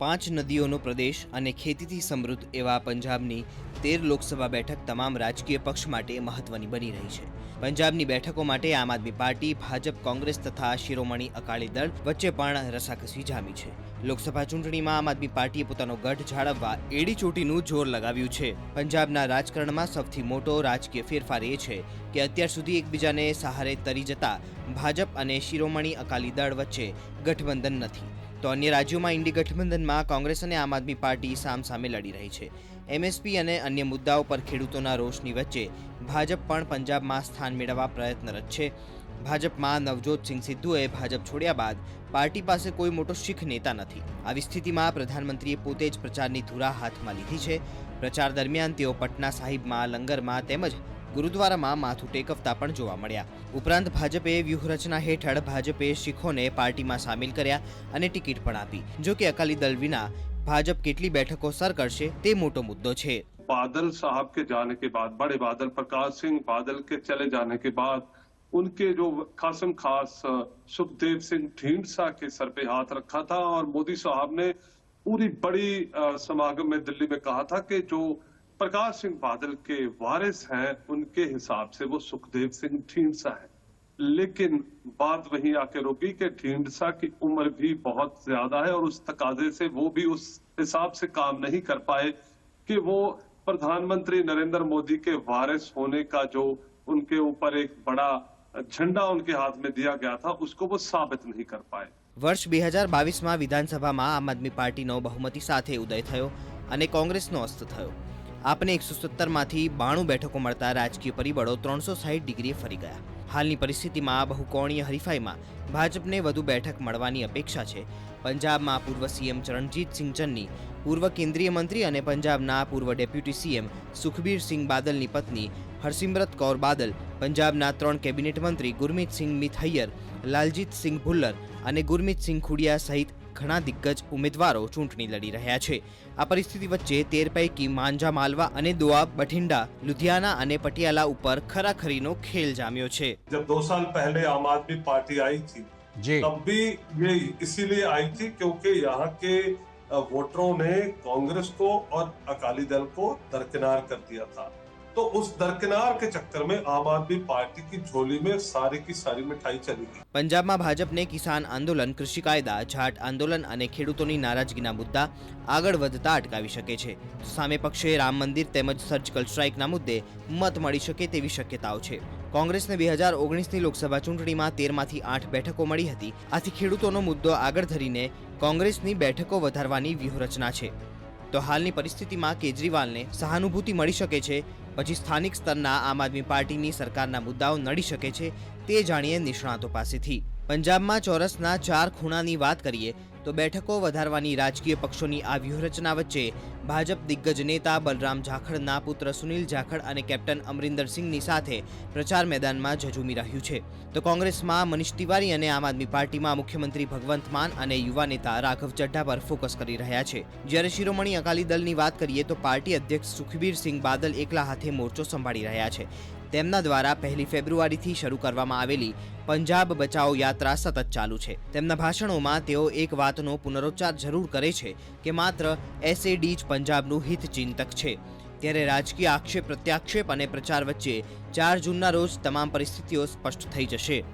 પાંચ નદીઓનો પ્રદેશ અને ખેતીથી સમૃદ્ધ એવા પંજાબની તેર લોકસભા બેઠક તમામ રાજકીય પક્ષ માટે મહત્વની બની રહી છે. પંજાબની બેઠકો માટે આમ આદમી પાર્ટી, ભાજપ, કોંગ્રેસ તથા શિરોમણી અકાલી દળ વચ્ચે પણ રસાકસી જામી છે. લોકસભા ચૂંટણીમાં આમ આદમી પાર્ટીએ પોતાનો ગઢ જાળવવા એડી ચોટીનું જોર લગાવ્યું છે. પંજાબના રાજકારણમાં સૌથી મોટો રાજકીય ફેરફાર એ છે કે અત્યાર સુધી એકબીજાને સહારે તરી જતા ભાજપ અને શિરોમણી અકાલી દળ વચ્ચે ગઠબંધન નથી. તો અન્ય રાજ્યોમાં ઇન્ડી ગઠબંધનમાં કોંગ્રેસ અને આમ આદમી પાર્ટી સામસામે લડી રહી છે. એમએસપી અને અન્ય મુદ્દાઓ પર ખેડૂતોના રોષની વચ્ચે ભાજપ પણ પંજાબમાં સ્થાન મેળવવા પ્રયત્નરત છે. ભાજપમાં નવજોત સિંહ સિદ્ધુએ ભાજપ છોડ્યા બાદ પાર્ટી પાસે કોઈ મોટો શીખ નેતા નથી. આવી સ્થિતિમાં પ્રધાનમંત્રીએ પોતે જ પ્રચારની ધુરા હાથમાં લીધી છે. પ્રચાર દરમિયાન તેઓ પટના સાહિબમાં, લંગરમાં તેમજ ગુરુદ્વારામાં માથું ટેકવતા પણ જોવા મળ્યા ઉપરાંત ભાજપે વ્યૂહરચના હેઠળ ભાજપે શીખોને પાર્ટીમાં સામેલ કર્યા અને ટિકિટ પણ આપી જો કે અકાલી દળ વિના ભાજપ કેટલી બેઠકો સર કરશે તે મોટો મુદ્દો છે बादल साहब के जाने के बाद बड़े बादल प्रकाश सिंह बादल के चले जाने के बाद उनके जो खासम खास अ, सुखदेव सिंह ढींढसा के सर पे हाथ रखा था और मोदी साहब ने पूरी बड़ी अ, समागम में दिल्ली में कहा था कि जो प्रकाश सिंह बादल के वारिस हैं उनके हिसाब से वो सुखदेव सिंह ढींढसा है लेकिन बात वहीं आके रुकी कि ढींढसा की उम्र भी बहुत ज्यादा है और उस तकाजे से वो भी उस हिसाब से काम नहीं कर पाए कि वो प्रधानमंत्री नरेंद्र मोदी के वारिस होने का जो उनके ऊपर एक बड़ा झंडा उनके हाथ में दिया गया था उसको वो साबित नहीं कर पाए વર્ષ બે હજાર બાવીસમાં વિધાનસભામાં આમ આદમી પાર્ટીનો બહુમતી સાથે ઉદય થયો અને કોંગ્રેસનો અસ્ત થયો આપને એકસો સત્તરમાંથી બાણું બેઠકો મળતા રાજકીય પરિબળો ત્રણસો સાહીઠ ડિગ્રીએ ફરી ગયા. હાલની પરિસ્થિતિમાં બહુકોણીય હરીફાઈમાં ભાજપને વધુ બેઠક મળવાની અપેક્ષા છે. પંજાબમાં પૂર્વ સીએમ ચરણજીત સિંહ ચન્ની, પૂર્વ કેન્દ્રીય મંત્રી અને પંજાબના પૂર્વ ડેપ્યુટી સીએમ સુખબીર સિંહ બાદલની પત્ની હરસિમરત કૌર બાદલ પંજાબના ત્રણ કેબિનેટ મંત્રી ગુરમીત સિંહ મિથૈયર લાલજીત સિંહ ભુલ્લર અને ગુરમીત સિંહ ખુડિયા સહિત ઘણા દિગ્ગજ ઉમેદવારો ચૂંટણી લડી રહ્યા છે આ પરિસ્થિતિ વચ્ચે તેર પૈકી માંજા માલવા અને દોઆબ બઠિંડા લુધિયાના અને પટિયાલા ઉપર ખરાખરીનો ખેલ જામ્યો છે जब दो साल पहले आम आदमी पार्टी आई थी जी तब भी ये इसीलिए आई थी क्योंकि यहाँ के अ, वोटरों ने कांग्रेस को और अकाली दल को दरकिनार कर दिया था तो उस दरकिनार के चक्कर में आम आदमी पार्टी की झोली में सारी की सारी मिठाई चली गई પંજાબમાં ભાજપને કિસાન આંદોલન કૃષિ કાયદા જાટ આંદોલન અને ખેડૂતોની નારાજગીના મુદ્દા આગળ વધતા અટકાવી શકે છે સામે પક્ષે રામ મંદિર તેમજ સર્જિકલ સ્ટ્રાઇકના મુદ્દે મત મળી શકે તેવી શક્યતાઓ છે કોંગ્રેસને બે હજાર ઓગણીસની લોકસભા ચૂંટણીમાં તેરમાંથી આઠ બેઠકો મળી હતી આથી ખેડૂતોનો મુદ્દો આગળ ધરીને કોંગ્રેસની બેઠકો વધારવાની વ્યૂહરચના છે તો હાલની પરિસ્થિતિમાં કેજરીવાલને સહાનુભૂતિ મળી શકે છે પછી સ્થાનિક સ્તરના આમ આદમી પાર્ટીની સરકારના મુદ્દાઓ નડી શકે છે તે જાણીએ નિષ્ણાતો પાસેથી. પંજાબમાં ચોરસના ચાર ખૂણાની વાત કરીએ તો બેઠકો વધારવાની રાજકીય પક્ષોની આ વ્યૂહરચના વચ્ચે ભાજપ દિગ્ગજ નેતા બલરામ જાખડના પુત્ર સુનિલ જાખડ અને કેપ્ટન અમરિંદર સિંહની સાથે પ્રચાર મેદાનમાં ઝઝૂમી રહ્યું છે. તો કોંગ્રેસમાં મનીષ તિવારી અને આમ આદમી પાર્ટીમાં મુખ્યમંત્રી ભગવંત માન અને યુવા નેતા રાઘવ ચડ્ઢા પર ફોકસ કરી રહ્યા છે. જ્યારે શિરોમણી અકાલી દળની વાત કરીએ તો પાર્ટી અધ્યક્ષ સુખબીર સિંહ બાદલ એકલા હાથે મોરચો સંભાળી રહ્યા છે. તેમના દ્વારા પહેલી ફેબ્રુઆરીથી શરૂ કરવામાં આવેલી પંજાબ બચાવ યાત્રા સતત ચાલુ છે. તેમના ભાષણોમાં તેઓ એક વાતનો પુનરોચ્ચાર જરૂર કરે છે કે માત્ર એસએડી જ પંજાબનું હિતચિંતક છે. ત્યારે રાજકીય આક્ષેપ, પ્રત્યાક્ષેપ અને પ્રચાર વચ્ચે ચાર જૂનના રોજ તમામ પરિસ્થિતિઓ સ્પષ્ટ થઈ જશે.